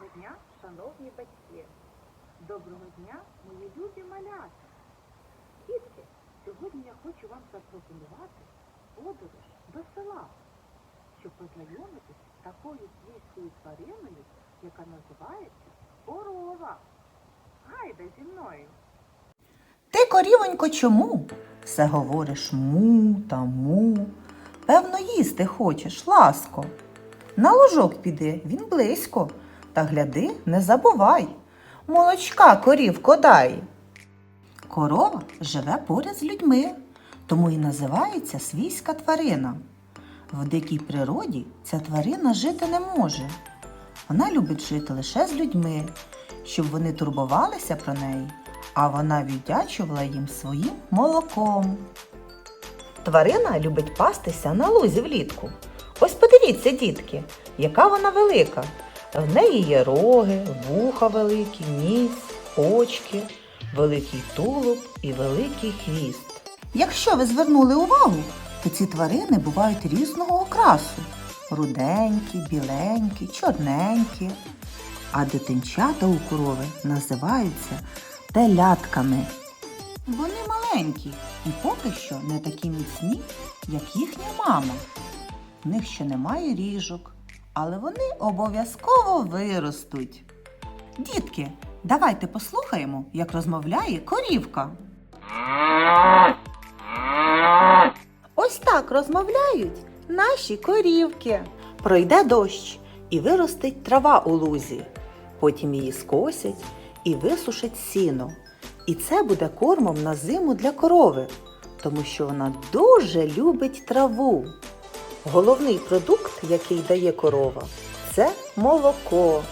дня, шановні батьки. Доброго дня, мої любі малята. Дітки, сьогодні я хочу вам запропонувати подорож до села, щоб познайомитись з такою свійською твариною, яка називається корова. Гайда зі мною. Ти, корівонько, чому? Все говориш му та му. Певно, їсти хочеш, ласко. На ложок піди, він близько. Та гляди, не забувай. Молочка, корівко, дай. Корова живе поряд з людьми, тому і називається свійська тварина. В дикій природі ця тварина жити не може. Вона любить жити лише з людьми, щоб вони турбувалися про неї, а вона віддячувала їм своїм молоком. Тварина любить пастися на лузі влітку. Ось подивіться, дітки, яка вона велика. В неї є роги, вуха великі, ніс, очки, великий тулуб і великий хвіст. Якщо ви звернули увагу, то ці тварини бувають різного окрасу: руденькі, біленькі, чорненькі. А дитинчата у корови називаються телятками. Вони маленькі і поки що не такі міцні, як їхня мама. В них ще немає ріжок, але вони обов'язково виростуть. Дітки, давайте послухаємо, як розмовляє корівка. Ось так розмовляють наші корівки. Пройде дощ і виростить трава у лузі. Потім її скосять і висушать сіно. І це буде кормом на зиму для корови, тому що вона дуже любить траву. Головний продукт, який дає корова, це молоко.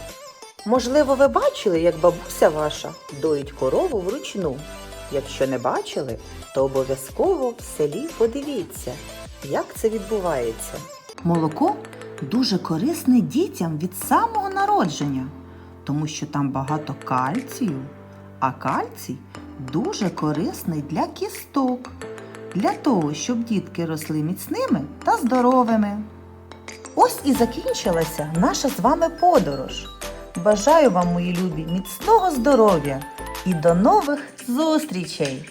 Можливо, ви бачили, як бабуся ваша доїть корову вручну. Якщо не бачили, то обов'язково в селі подивіться, як це відбувається. Молоко дуже корисне дітям від самого народження, тому що там багато кальцію, а кальцій дуже корисний для кісток, для того, щоб дітки росли міцними та здоровими. Ось і закінчилася наша з вами подорож. Бажаю вам, мої любі, міцного здоров'я і до нових зустрічей!